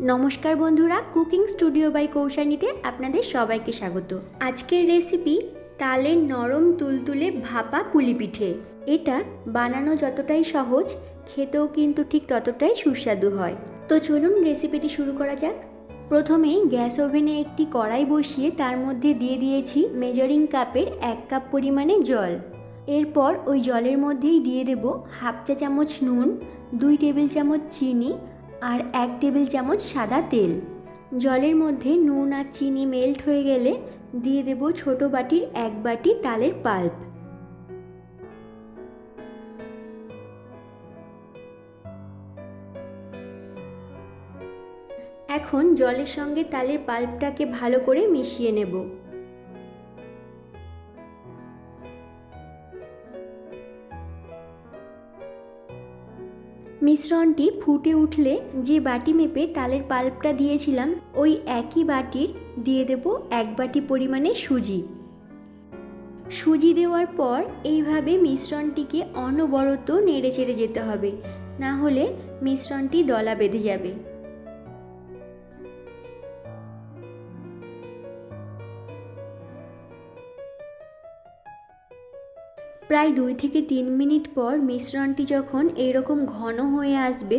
নমস্কার বন্ধুরা, cooking studio by কৌশানীতে আপনাদের সবাইকে স্বাগত। আজকের রেসিপি, তালের নরম তুলতুলে ভাপা পুলি পিঠে। এটা বানানো যতটাই সহজ, খেতেও কিন্তু ঠিক ততটাই সুস্বাদু হয়। তো চলুন রেসিপিটি শুরু করা যাক। প্রথমেই গ্যাস ওভেনে একটি কড়াই বসিয়ে তার মধ্যে দিয়ে দিয়েছি মেজারিং কাপের এক কাপ পরিমাণে জল। এরপর ওই জলের মধ্যেই দিয়ে দেব হাফ চা চামচ নুন, দুই টেবিল চামচ চিনি আর এক টেবিল চামচ সাদা তেল। জলের মধ্যে নুন আর চিনি মেল্ট হয়ে গেলে দিয়ে দেব ছোট বাটির এক বাটি তালের পাল্প। এখন জলের সঙ্গে তালের পাল্পটাকে ভালো করে মিশিয়ে নেব। মিশ্রণটি ফুটে উঠলে যে বাটি মেপে তালের পাল্পটা দিয়েছিলাম, ওই একই বাটির দিয়ে দেব এক বাটি পরিমাণে সুজি। সুজি দেওয়ার পর এইভাবে মিশ্রণটিকে অনবরত নেড়ে চেড়ে যেতে হবে, না হলে মিশ্রণটি দলা বেঁধে যাবে। প্রায় দুই থেকে তিন মিনিট পর মিশ্রণটি যখন এরকম ঘন হয়ে আসবে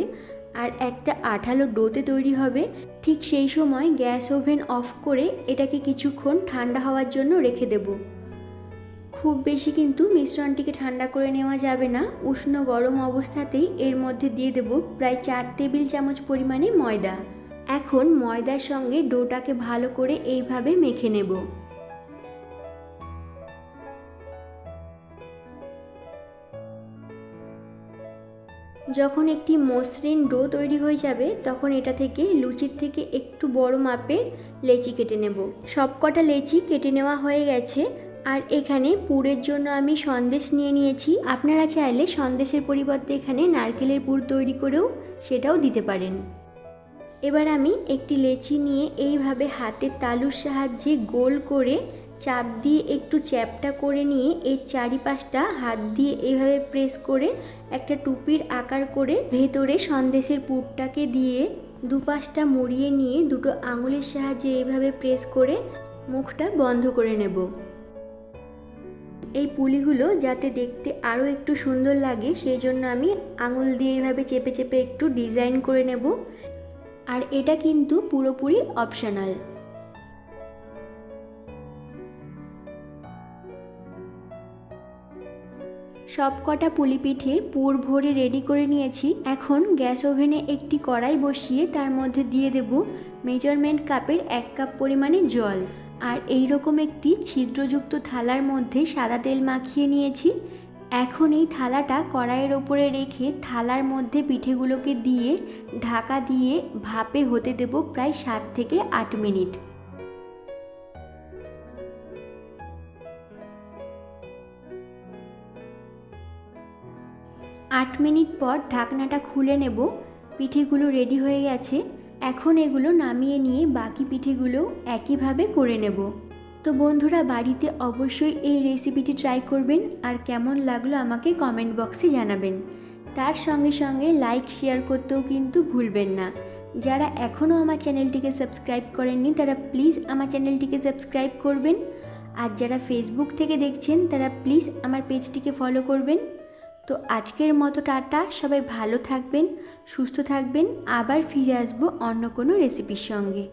আর একটা আঠালো ডোতে তৈরি হবে, ঠিক সেই সময় গ্যাস ওভেন অফ করে এটাকে কিছুক্ষণ ঠান্ডা হওয়ার জন্য রেখে দেব। খুব বেশি কিন্তু মিশ্রণটিকে ঠান্ডা করে নেওয়া যাবে না। উষ্ণ গরম অবস্থাতেই এর মধ্যে দিয়ে দেব প্রায় চার টেবিল চামচ পরিমাণে ময়দা। এখন ময়দার সঙ্গে ডোটাকে ভালো করে এইভাবে মেখে নেব। যখন একটি মসৃণ ডো তৈরি হয়ে যাবে, তখন এটা থেকে লুচির থেকে একটু বড় মাপের লেচি কেটে নেব। সবকটা লেচি কেটে নেওয়া হয়ে গেছে, আর এখানে পুরের জন্য আমি সন্দেশ নিয়ে নিয়েছি। আপনারা চাইলে সন্দেশের পরিবর্তে এখানে নারকেলের পুর তৈরি করেও সেটাও দিতে পারেন। এবার আমি একটি লেচি নিয়ে এইভাবে হাতের তালুর সাহায্যে গোল করে চাপ দিয়ে একটু চ্যাপটা করে নিয়ে এর চারিপাশটা হাত দিয়ে এভাবে প্রেস করে একটা টুপির আকার করে ভেতরে সন্দেশের পুরটাকে দিয়ে দুপাশটা মরিয়ে নিয়ে দুটো আঙুলের সাহায্যে এভাবে প্রেস করে মুখটা বন্ধ করে নেব। এই পুলিগুলো যাতে দেখতে আরও একটু সুন্দর লাগে সেই জন্য আমি আঙুল দিয়ে এভাবে চেপে চেপে একটু ডিজাইন করে নেব। আর এটা কিন্তু পুরোপুরি অপশনাল। সব কটা পুলি পিঠে পুর ভরে রেডি করে নিয়েছি। এখন গ্যাস ওভেনে একটি কড়াই বসিয়ে তার মধ্যে দিয়ে দেব মেজারমেন্ট কাপের এক কাপ পরিমাণে জল। আর এই রকম একটি ছিদ্রযুক্ত থালার মধ্যে সাদা তেল মাখিয়ে নিয়েছি। এখন এই থালাটা কড়াইয়ের ওপরে রেখে থালার মধ্যে পিঠেগুলোকে দিয়ে ঢাকা দিয়ে ভাপে হতে দেব প্রায় সাত থেকে আট মিনিট। আট মিনিট পর ঢাকনাটা খুলে নেব, পিঠেগুলো রেডি হয়ে গেছে। এখন এগুলো নামিয়ে নিয়ে বাকি পিঠেগুলো একইভাবে করে নেব। তো বন্ধুরা, বাড়িতে অবশ্যই এই রেসিপিটি ট্রাই করবেন আর কেমন লাগল আমাকে কমেন্ট বক্সে জানাবেন। তার সঙ্গে সঙ্গে লাইক শেয়ার করতেও কিন্তু ভুলবেন না। যারা এখনও আমার চ্যানেলটিকে সাবস্ক্রাইব করেননি, তারা প্লিজ আমার চ্যানেলটিকে সাবস্ক্রাইব করবেন। আর যারা ফেসবুক থেকে দেখছেন, তারা প্লিজ আমার পেজটিকে ফলো করবেন। তো আজকের মতো টাটা। সবাই ভালো থাকবেন, সুস্থ থাকবেন। আবার ফিরে আসব অন্য কোনো রেসিপির সঙ্গে।